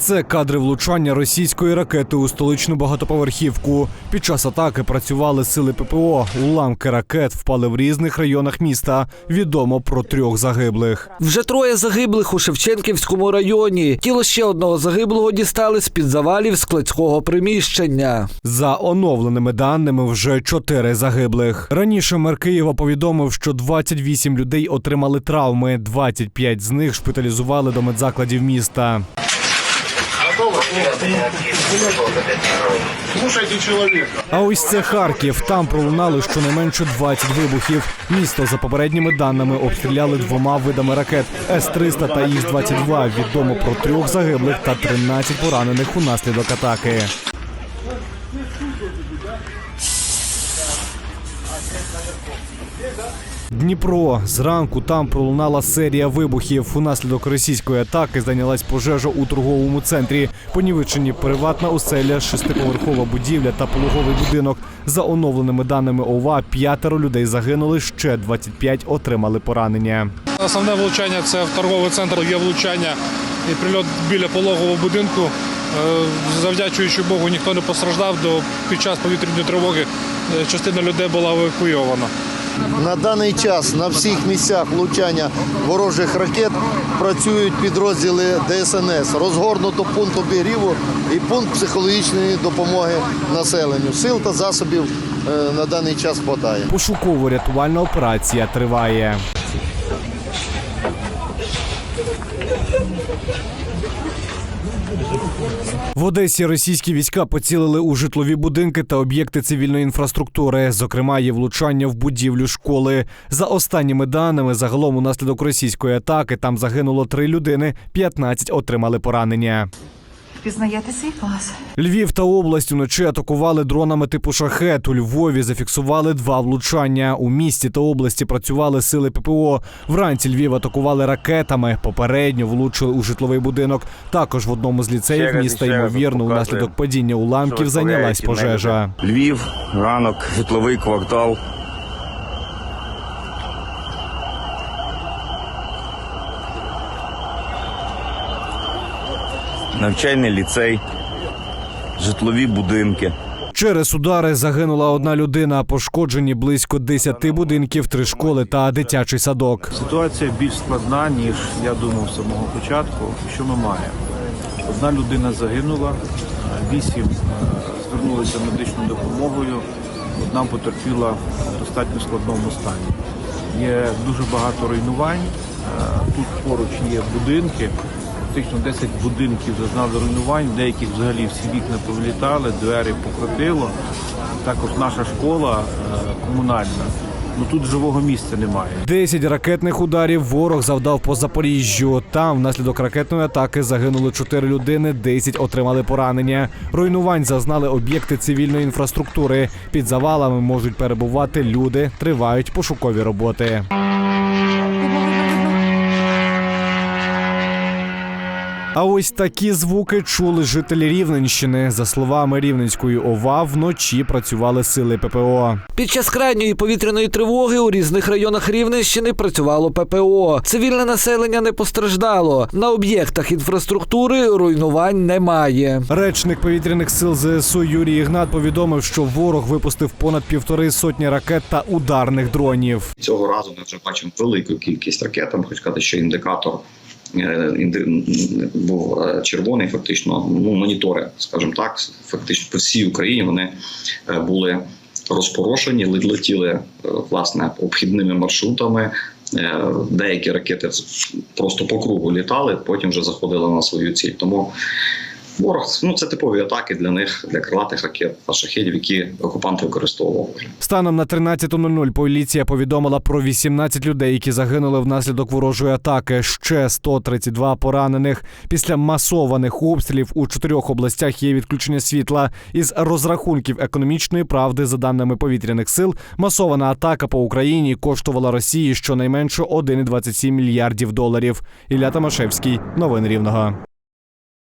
Це кадри влучання російської ракети у столичну багатоповерхівку. Під час атаки працювали сили ППО. Уламки ракет впали в різних районах міста. Відомо про трьох загиблих. Вже троє загиблих у Шевченківському районі. Тіло ще одного загиблого дістали з під завалів складського приміщення. За оновленими даними, вже чотири загиблих. Раніше мер Києва повідомив, що 28 людей отримали травми. 25 з них шпиталізували до медзакладів міста. А ось це Харків. Там пролунали щонайменше 20 вибухів. Місто за попередніми даними обстріляли двома видами ракет С-300 та Х-22. Відомо про трьох загиблих та 13 поранених унаслідок атаки. Дніпро зранку там пролунала серія вибухів. Унаслідок російської атаки зайнялась пожежа у торговому центрі. Понівечені приватна оселя, шестиповерхова будівля та пологовий будинок. За оновленими даними ОВА, п'ятеро людей загинули, ще 25 отримали поранення. Основне влучання це в торговий центр. Є влучання і прильот біля пологового будинку. Е, Завдячуючи Богу, ніхто не постраждав. До під час повітряної тривоги е, частина людей була евакуйована. На даний час на всіх місцях влучання ворожих ракет працюють підрозділи ДСНС. Розгорнуто пункт обігріву і пункт психологічної допомоги населенню. Сил та засобів е, на даний час вистачає. Пошуково-рятувальна операція триває. В Одесі російські війська поцілили у житлові будинки та об'єкти цивільної інфраструктури. Зокрема, є влучання в будівлю школи. За останніми даними, загалом унаслідок російської атаки там загинуло три людини, 15 отримали поранення. Впізнаєте свій клас? Львів та область уночі атакували дронами типу шахет. У Львові зафіксували два влучання. У місті та області працювали сили ППО. Вранці Львів атакували ракетами. Попередньо влучили у житловий будинок. Також в одному з ліцеїв міста ймовірно унаслідок падіння уламків зайнялась пожежа. Львів, ранок, житловий квартал. Навчальний ліцей, житлові будинки. Через удари загинула одна людина. Пошкоджені близько 10 будинків, три школи та дитячий садок. Ситуація більш складна, ніж я думав з самого початку. Що ми маємо? Одна людина загинула, вісім е, звернулися медичною допомогою, одна потерпіла в достатньо складному стані. Є дуже багато руйнувань. Е, Тут поруч є будинки. Фактично 10 будинків зазнали руйнувань, деяких взагалі всі вікна повилітали, двері покрутило. Також наша школа е, комунальна. Ну тут живого місця немає. 10 ракетних ударів ворог завдав по Запоріжжю. Там внаслідок ракетної атаки загинули 4 людини, 10 отримали поранення. Руйнувань зазнали об'єкти цивільної інфраструктури. Під завалами можуть перебувати люди. Тривають пошукові роботи. А ось такі звуки чули жителі Рівненщини. За словами Рівненської ОВА, вночі працювали сили ППО. Під час крайньої повітряної тривоги у різних районах Рівненщини працювало ППО. Цивільне населення не постраждало. На об'єктах інфраструктури руйнувань немає. Речник повітряних сил ЗСУ Юрій Ігнат повідомив, що ворог випустив понад півтори сотні ракет та ударних дронів. Цього разу ми вже бачимо велику кількість ракет. Там хочу сказати, що індикатор інди- був е, червоний, фактично, ну монітори, скажімо так, фактично по всій Україні вони е, були розпорошені, летіли е, власне обхідними маршрутами. Е, Деякі ракети просто по кругу літали, потім вже заходили на свою ціль. Тому ворог ну це типові атаки для них, для крилатих ракет та шахедів, які окупанти використовували. Станом на 13.00 поліція повідомила про 18 людей, які загинули внаслідок ворожої атаки. Ще 132 поранених. Після масованих обстрілів у чотирьох областях є відключення світла. Із розрахунків економічної правди, за даними повітряних сил, масована атака по Україні коштувала Росії щонайменше 1,27 мільярдів доларів. Ілля Тамашевський, новини Рівного.